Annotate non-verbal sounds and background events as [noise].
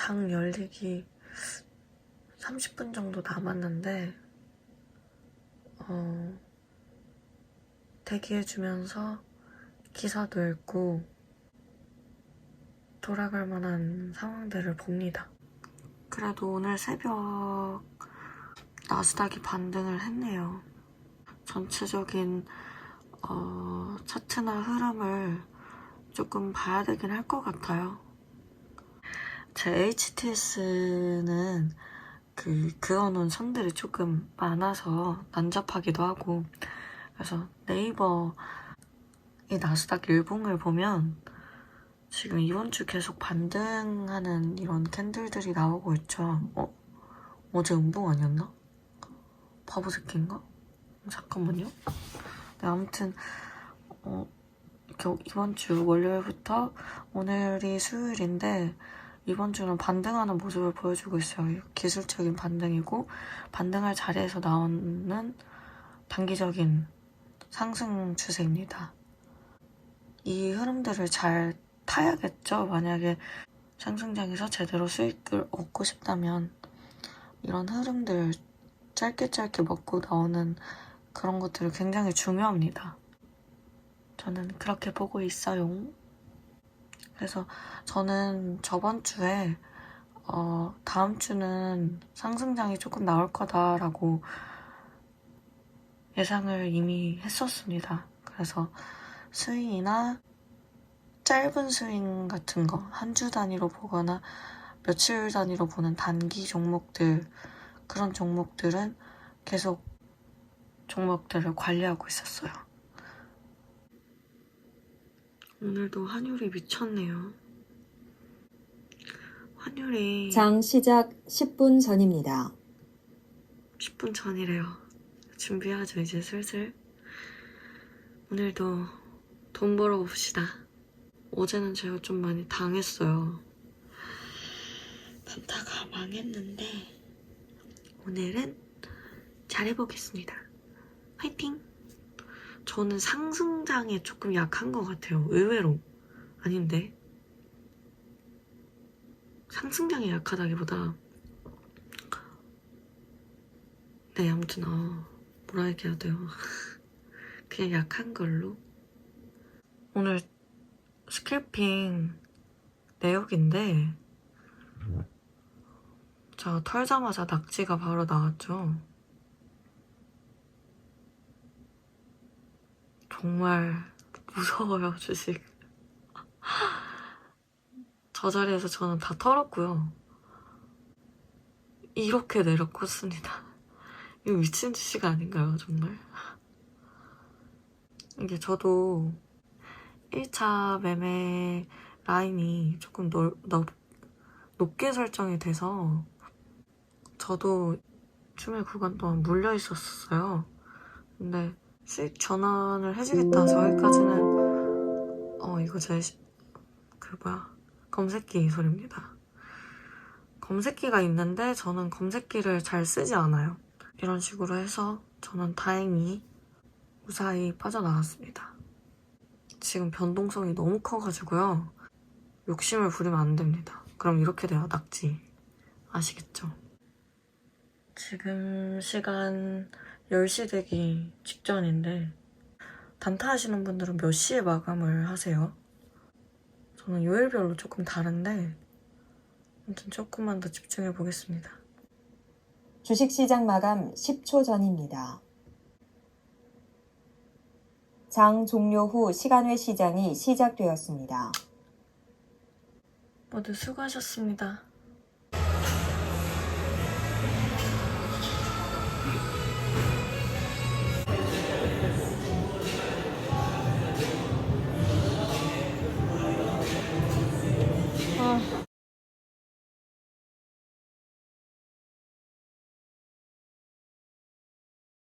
장 열리기 30분 정도 남았는데 어, 대기해주면서 기사도 읽고 돌아갈 만한 상황들을 봅니다. 그래도 오늘 새벽 나스닥이 반등을 했네요. 전체적인 어, 차트나 흐름을 조금 봐야 되긴 할 것 같아요. 제 HTS는 그 그어놓은 선들이 조금 많아서 난잡하기도 하고 그래서 네이버 이 나스닥 일봉을 보면 지금 이번 주 계속 반등하는 이런 캔들들이 나오고 있죠. 어? 어제 음봉 아니었나? 바보 새끼인가? 잠깐만요. 네, 아무튼 어, 겨- 이번 주 월요일부터 오늘이 수요일인데 이번 주는 반등하는 모습을 보여주고 있어요. 기술적인 반등이고 반등할 자리에서 나오는 단기적인 상승 추세입니다. 이 흐름들을 잘 타야겠죠. 만약에 상승장에서 제대로 수익을 얻고 싶다면 이런 흐름들 짧게 짧게 먹고 나오는 그런 것들이 굉장히 중요합니다. 저는 그렇게 보고 있어요. 그래서 저는 저번 주에 어, 다음 주는 상승장이 조금 나올 거다라고 예상을 이미 했었습니다. 그래서 스윙이나 짧은 스윙 같은 거, 한 주 단위로 보거나 며칠 단위로 보는 단기 종목들, 그런 종목들은 계속 종목들을 관리하고 있었어요. 오늘도 환율이 미쳤네요. 환율이 장 시작 10분 전입니다. 10분 전이래요. 준비하죠, 이제 슬슬. 오늘도 돈 벌어봅시다. 어제는 제가 좀 많이 당했어요. 단타가 망했는데, 오늘은 잘해보겠습니다. 화이팅! 저는 상승장에 조금 약한 것 같아요. 의외로. 아닌데. 상승장에 약하다기보다 네, 아무튼 어, 뭐라 얘기해야 돼요. [laughs] 그냥 약한 걸로. 오늘 스킬핑 내역인데 제가 털자마자 낙지가 바로 나왔죠. 정말 무서워요, 주식. [laughs] 저 자리에서 저는 다 털었고요. 이렇게 내려 꽂습니다. 이거 미친 짓이 아닌가요, 정말? 이게 저도 1차 매매 라인이 조금 넓, 넓, 높게 설정이 돼서 저도 주말 구간 동안 물려 있었어요. 근데 수익 전환을 해주겠다. 저기까지는 어 이거 제 그 뭐야 검색기 소리입니다. 검색기가 있는데 저는 검색기를 잘 쓰지 않아요. 이런 식으로 해서 저는 다행히 무사히 빠져나왔습니다. 지금 변동성이 너무 커가지고요. 욕심을 부리면 안 됩니다. 그럼 이렇게 돼요, 낙지. 아시겠죠? 지금 시간 10시 되기 직전인데, 단타 하시는 분들은 몇 시에 마감을 하세요? 저는 요일별로 조금 다른데, 아무튼 조금만 더 집중해 보겠습니다. 주식시장 마감 10초 전입니다. 장 종료 후 시간외 시장이 시작되었습니다. 모두 수고하셨습니다.